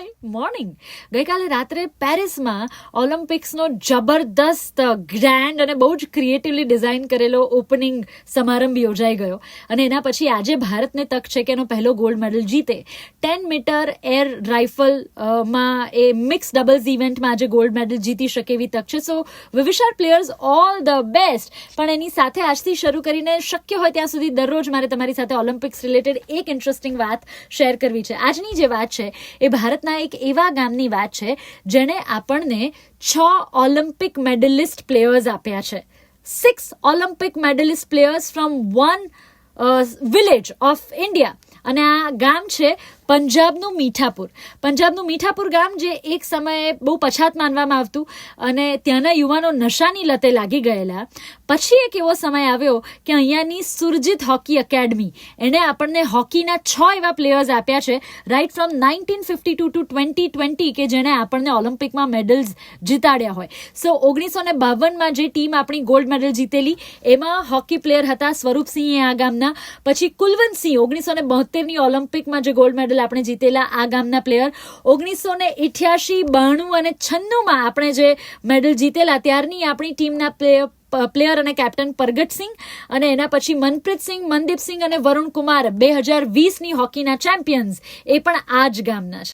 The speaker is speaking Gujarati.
હાય મોર્નિંગ. ગઈકાલે રાત્રે પેરિસમાં ઓલિમ્પિક્સનો જબરદસ્ત ગ્રેન્ડ અને બહુ જ ક્રિએટિવલી ડિઝાઇન કરેલો ઓપનિંગ સમારંભ યોજાઈ ગયો. અને એના પછી આજે ભારતને તક છે કે એનો પહેલો ગોલ્ડ મેડલ જીતે. ટેન મીટર એર રાઇફલમાં એ મિક્સ ડબલ્સ ઇવેન્ટમાં આજે ગોલ્ડ મેડલ જીતી શકે એવી તક છે. So we wish our players all the best. પણ એની સાથે આજથી શરૂ કરીને શક્ય હોય ત્યાં સુધી દરરોજ મારે તમારી સાથે ઓલિમ્પિક્સ રિલેટેડ એક ઇન્ટરેસ્ટિંગ વાત શેર કરવી છે. આજની જે વાત છે એ ભારતના એક એવા ગામની વાત છે, જેણે આપણને છ ઓલિમ્પિક મેડલિસ્ટ પ્લેયર્સ આપ્યા છે. Six Olympic medallist players from one village of India અને આ ગામ છે પંજાબનું મીઠાપુર. પંજાબનું મીઠાપુર ગામ જે એક સમયે બહુ પછાત માનવામાં આવતું અને ત્યાંના યુવાનો નશાની લતે લાગી ગયેલા. પછી એક એવો સમય આવ્યો કે અહીંયાની સુરજીત હોકી એકેડમી, એણે આપણને હોકીના છ એવા પ્લેયર્સ આપ્યા છે right from nineteen fifty two to twenty twenty કે જેણે આપણને ઓલિમ્પિકમાં મેડલ્સ જીતાડ્યા હોય. સો ઓગણીસો ને બાવનમાં જે ટીમ આપણી ગોલ્ડ મેડલ જીતેલી, એમાં હોકી પ્લેયર હતા સ્વરૂપસિંહે આ ગામના. પછી કુલવંતસિંહ ઓગણીસો ને બોતેરની ઓલિમ્પિકમાં જે ગોલ્ડ આપણે જીતેલા આ ગામના પ્લેયર. ઓગણીસો ને ઇઠ્યાસી બાણું અને છન્નુંમાં આપણે જે મેડલ જીતેલા, ત્યારની આપણી ટીમના પ્લેયર પ્લેયર અને કેપ્ટન પરગટસિંહ અને એના પછી મનપ્રીતસિંહ મનદીપસિંહ અને વરુણ કુમાર. બે હજાર વીસની હોકીના ચેમ્પિયન્સ. એ પણ આ જ ગામના છે.